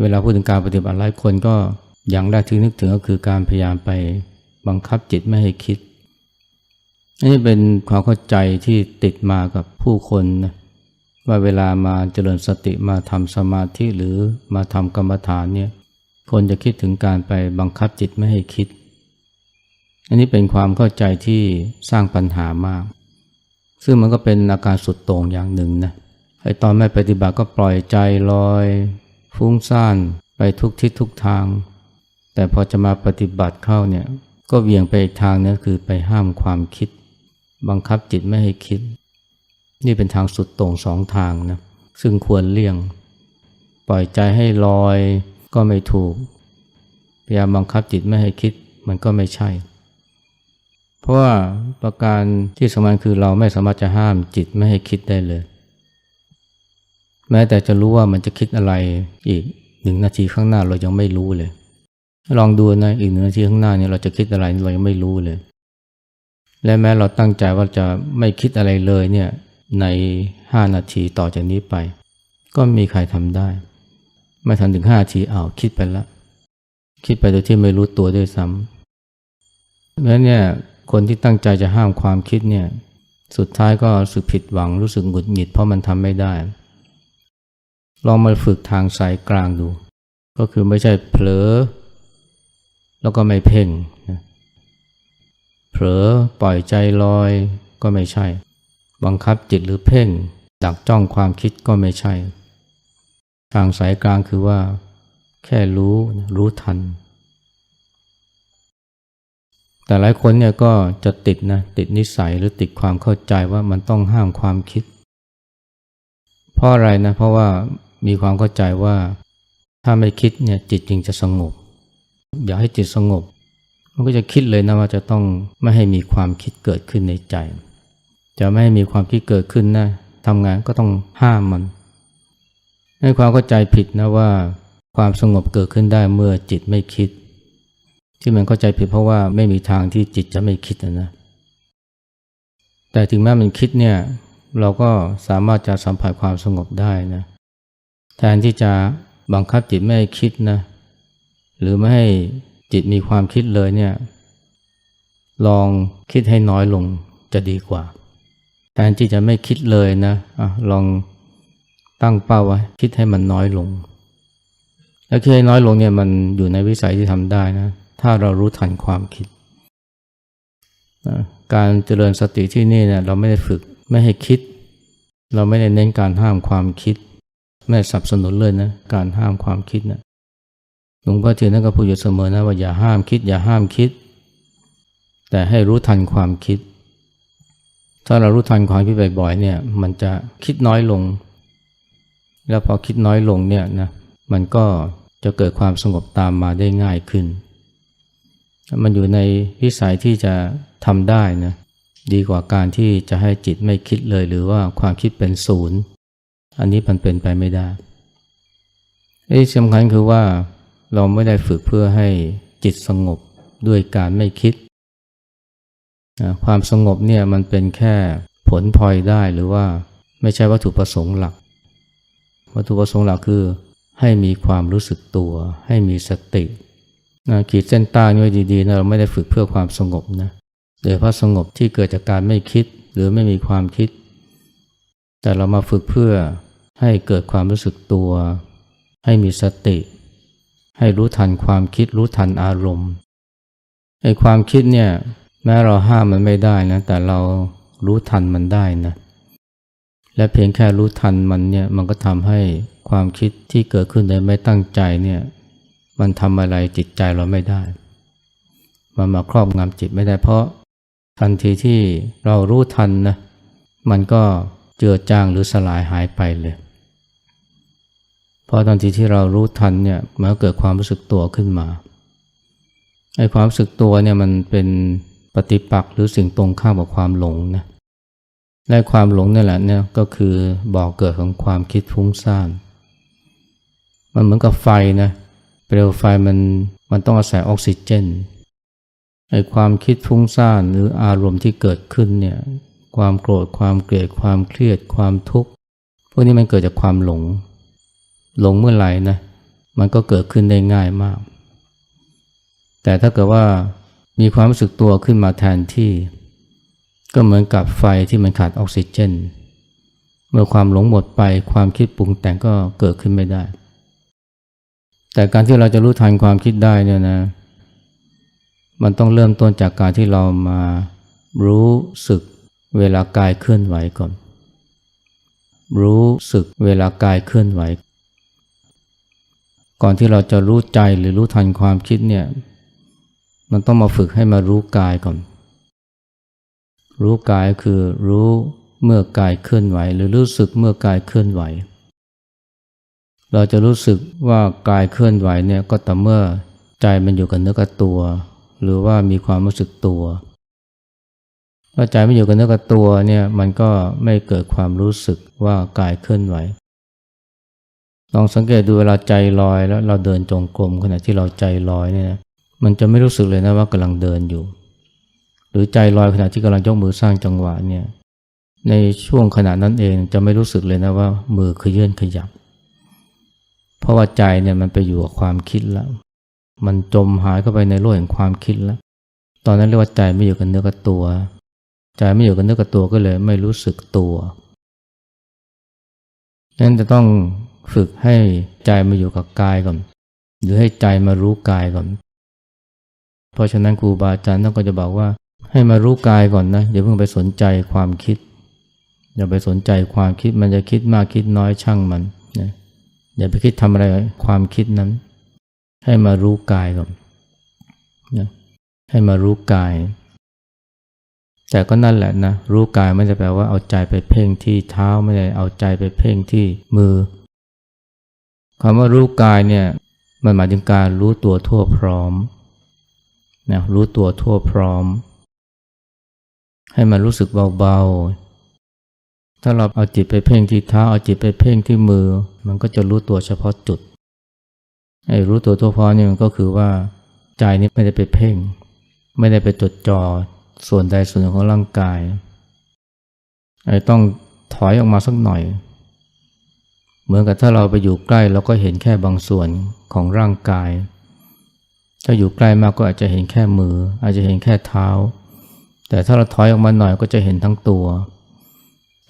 เวลาพูดถึงการปฏิบัติหลายคนก็อย่างแรกที่นึกถึงก็คือการพยายามไปบังคับจิตไม่ให้คิดอันนี้เป็นความเข้าใจที่ติดมากับผู้คนนะว่าเวลามาเจริญสติมาทำสมาธิหรือมาทำกรรมฐานเนี่ยคนจะคิดถึงการไปบังคับจิตไม่ให้คิด อันนี้เป็นความเข้าใจที่สร้างปัญหามาก ซึ่งมันก็เป็นอาการสุดโต่งอย่างหนึ่งนะไอตอนไม่ปฏิบัติก็ปล่อยใจลอย ฟุ้งซ่านไปทุกทิศทุกทาง แต่พอจะมาปฏิบัติเข้าเนี่ยก็เวียงไปอีกทางนึงคือไปห้ามความคิด บังคับจิตไม่ให้คิด นี่เป็นทางสุดโต่งสองทางนะซึ่งควรเลี่ยง ปล่อยใจให้ลอยก็ไม่ถูกพยายามบังคับจิตไม่ให้คิดมันก็ไม่ใช่ เพราะว่าประการที่สำคัญคือเราไม่สามารถจะห้ามจิตไม่ให้คิดได้เลย แม้แต่จะรู้ว่ามันจะคิดอะไรอีกหนึ่งนาทีข้างหน้าเรายังไม่รู้เลย ลองดูนะอีกหนึ่งนาทีข้างหน้าเนี่ยเราจะคิดอะไรเรายังไม่รู้เลย และแม้เราตั้งใจว่าจะไม่คิดอะไรเลยเนี่ยในห้านาทีต่อจากนี้ไป ก็มีใครทำได้ ไม่ทันถึงห้านาทีอ้าวคิดไปล้วคิดไปโดยที่ไม่รู้ตัวด้วยซ้ำแล้วเนี่ยคนที่ตั้งใจจะห้ามความคิดเนี่ยสุดท้ายก็รู้สึกผิดหวังรู้สึกหงุดหงิดเพราะมันทำไม่ได้ ลองมาฝึกทางสายกลางดู ก็คือไม่ใช่เผลอ แล้วก็ไม่เพ่งนะเผลอปล่อยใจลอยก็ไม่ใช่ บังคับจิตหรือเพ่ง ดักจ้องความคิดก็ไม่ใช่ ทางสายกลางคือว่า แค่รู้รู้ทัน แต่หลายคนเนี่ยก็จะติดนะติดนิสัยหรือติดความเข้าใจว่ามันต้องห้ามความคิด เพราะอะไรนะเพราะว่า มีความเข้าใจว่าถ้าไม่คิดเนี่ยจิตจึงจะสงบ อยากให้จิตสงบ มันก็จะคิดเลยนะว่าจะต้องไม่ให้มีความคิดเกิดขึ้นในใจ จะไม่ให้มีความคิดเกิดขึ้นนะทำงานก็ต้องห้ามมันให้ความเข้าใจผิดนะว่าความสงบเกิดขึ้นได้เมื่อจิตไม่คิด ที่มันเข้าใจผิดเพราะว่าไม่มีทางที่จิตจะไม่คิดนะนะแต่ถึงแม้มันคิดเนี่ยเราก็สามารถจะสัมผัสความสงบได้นะ แทนที่จะบังคับจิตไม่ให้คิดนะ หรือไม่ให้จิตมีความคิดเลยเนี่ย ลองคิดให้น้อยลงจะดีกว่า แทนที่จะไม่คิดเลยนะอะลองตั้งเป้าไว้คิดให้มันน้อยลง แล้วคิดให้น้อยลงเนี่ยมันอยู่ในวิสัยที่ทำได้นะ ถ้าเรารู้ทันความคิด การเจริญสติที่นี่เนี่ยเราไม่ได้ฝึกไม่ให้คิด เราไม่ได้เน้นการห้ามความคิด ไม่สนับสนุนเลยนะการห้ามความคิดนะหลวงพ่อเทียนท่นก็พูดอยู่เสมอนะว่าอย่าห้ามคิด อย่าห้ามคิด แต่ให้รู้ทันความคิด ถ้าเรารู้ทันความคิดบ่อยๆเนี่ย มันจะคิดน้อยลง แล้วพอคิดน้อยลงเนี่ยนะมันก็จะเกิดความสงบตามมาได้ง่ายขึ้น มันอยู่ในวิสัยที่จะทำได้นะดีกว่าการที่จะให้จิตไม่คิดเลยหรือว่าความคิดเป็นศูนย์ อันนี้มันเป็นไปไม่ได้ที่สำคัญคือว่าเราไม่ได้ฝึกเพื่อให้จิตสงบด้วยการไม่คิด ความสงบเนี่ยมันเป็นแค่ผลพลอยได้หรือว่าไม่ใช่วัตถุประสงค์หลัก วัตถุประสงค์หลักคือ ให้มีความรู้สึกตัว ให้มีสตินะขีดเส้นใต้ไว้ดีๆนะเราไม่ได้ฝึกเพื่อความสงบนะโดยเพราะสงบที่เกิดจากการไม่คิดหรือไม่มีความคิด แต่เรามาฝึกเพื่อ ให้เกิดความรู้สึกตัว ให้มีสติ ให้รู้ทันความคิดรู้ทันอารมณ์ไอ้ความคิดเนี่ยแม้เราห้ามมันไม่ได้นะแต่เรารู้ทันมันได้นะและเพียงแค่รู้ทันมันเนี่ยมันก็ทำให้ความคิดที่เกิดขึ้นโดยไม่ตั้งใจเนี่ยมันทำอะไรจิตใจเราไม่ได้ มันมาครอบงำจิตไม่ได้เพราะทันทีที่เรารู้ทันนะมันก็เจือจางหรือสลายหายไปเลย เพราะทันทีที่เรารู้ทันเนี่ยมันก็เกิดความรู้สึกตัวขึ้นมาไอ้ความรู้สึกตัวเนี่ยมันเป็นปฏิปักษ์หรือสิ่งตรงข้ามกับความหลงนะและความหลงนี่แหละเนี่ยก็คือบ่อกเกิดของความคิดฟุ้งซ่านมันเหมือนกับไฟนะเปลวไฟมันมันต้องอาศัยออกซิเจนไอ้ความคิดฟุ้งซ่านหรืออารมณ์ที่เกิดขึ้นเนี่ยความโกรธความเกลียดความเครียดความทุกข์พวกนี้มันเกิดจากความหลง หลงเมื่อไหร่นะมันก็เกิดขึ้นได้ง่ายมาก แต่ถ้าเกิดว่ามีความรู้สึกตัวขึ้นมาแทนที่ ก็เหมือนกับไฟที่มันขาดออกซิเจน เมื่อความหลงหมดไปความคิดปรุงแต่งก็เกิดขึ้นไม่ได้ แต่การที่เราจะรู้ทันความคิดได้เนี่ยนะ มันต้องเริ่มต้นจากการที่เรามารู้สึกเวลากายเคลื่อนไหวก่อน รู้สึกเวลากายเคลื่อนไหว ก่อนที่เราจะรู้ใจหรือรู้ทันความคิดเนี่ย มันต้องมาฝึกให้มารู้กายก่อน รู้กายคือรู้เมื่อกายเคลื่อนไหว หรือรู้สึกเมื่อกายเคลื่อนไหว เราจะรู้สึกว่ากายเคลื่อนไหวเนี่ยก็แต่เมื่อใจมันอยู่กับเนื้อกับตัว หรือว่ามีความรู้สึกตัวถ้าใจไม่อยู่กับเนื้อกับตัวเนี่ยมันก็ไม่เกิดความรู้สึกว่ากายเคลื่อนไหว ลองสังเกตดูเวลาใจลอยแล้วเราเดินจงกรมขณะที่เราใจลอยเนี่ยนะมันจะไม่รู้สึกเลยนะว่ากำลังเดินอยู่ หรือใจลอยขณะที่กำลังยกมือสร้างจังหวะเนี่ยในช่วงขณะนั้นเองจะไม่รู้สึกเลยนะว่ามือขยื่นขยับ เพราะว่าใจเนี่ยมันไปอยู่กับความคิดแล้ว มันจมหายเข้าไปในโลกแห่งความคิดแล้ว ตอนนั้นเรียกว่าใจไม่อยู่กับเนื้อกับตัว ใจไม่อยู่กับเนื้อกับตัวก็เลยไม่รู้สึกตัวนั้นจะต้อง ฝึกให้ใจมาอยู่กับกายก่อน หรือให้ใจมารู้กายก่อน เพราะฉะนั้นครูบาอาจารย์ท่านก็จะบอกว่า ให้มารู้กายก่อนนะอย่าเพิ่งไปสนใจความคิด อย่าไปสนใจความคิดมันจะคิดมากคิดน้อยช่างมันนะอย่าไปคิดทำอะไรความคิดนั้น ให้มารู้กายก่อนนะให้มารู้กาย แต่ก็นั่นแหละนะรู้กายไม่ได้แปลว่าเอาใจไปเพ่งที่เท้าไม่ได้เอาใจไปเพ่งที่มือ คำว่ารู้กายเนี่ยมันหมายถึงการรู้ตัวทั่วพร้อมนะรู้ตัวทั่วพร้อม ให้มันรู้สึกเบาๆ ถ้าเราเอาจิตไปเพ่งที่เท้าเอาจิตไปเพ่งที่มือ มันก็จะรู้ตัวเฉพาะจุดไอ้รู้ตัวทั่วพร้อมนี่มันก็คือว่าใจนี้ไม่ได้ไปเพ่ง ไม่ได้ไปจดจ่อส่วนใดส่วนหนึ่งของร่างกายไอ้ต้องถอยออกมาสักหน่อย เหมือนกับถ้าเราไปอยู่ใกล้เราก็เห็นแค่บางส่วนของร่างกาย ถ้าอยู่ใกล้มากก็อาจจะเห็นแค่มือ อาจจะเห็นแค่เท้า แต่ถ้าเราถอยออกมาหน่อยก็จะเห็นทั้งตัว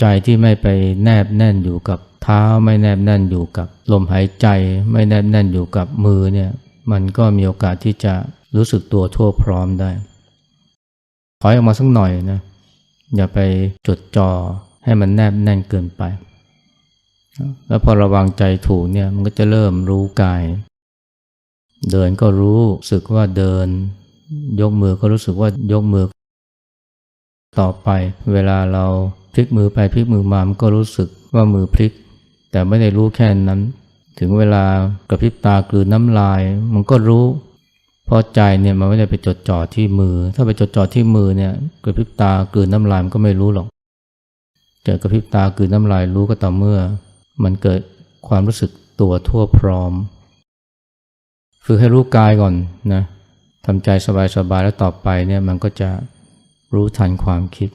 ใจที่ไม่ไปแนบแน่นอยู่กับเท้า ไม่แนบแน่นอยู่กับลมหายใจ ไม่แนบแน่นอยู่กับมือเนี่ยมันก็มีโอกาสที่จะรู้สึกตัวทั่วพร้อมได้ ถอยออกมาสักหน่อยนะอย่าไปจดจ่อให้มันแนบแน่นเกินไป แล้วพอระวังใจถูกเนี่ยมันก็จะเริ่มรู้กาย เดินก็รู้สึกว่าเดิน ยกมือก็รู้สึกว่ายกมือ ต่อไปเวลาเราพลิกมือไปพลิกมือมามันก็รู้สึกว่ามือพลิก แต่ไม่ได้รู้แค่นั้น ถึงเวลากระพริบตากลืนน้ำลาย มันก็รู้พราะใจเนี่ยมันไม่ได้ไปจดจ่อที่มือ ถ้าไปจดจ่อที่มือเนี่ยกระพริบตากลืนน้ำลายมันก็ไม่รู้หรอกเจอกระพริบตากลืนน้ำลายรู้ก็ต่อเมื่อ มันเกิดความรู้สึกตัวทั่วพร้อม ฝึกให้รู้กายก่อนนะทำใจสบายๆแล้วต่อไปเนี่ยมันก็จะรู้ทันความคิด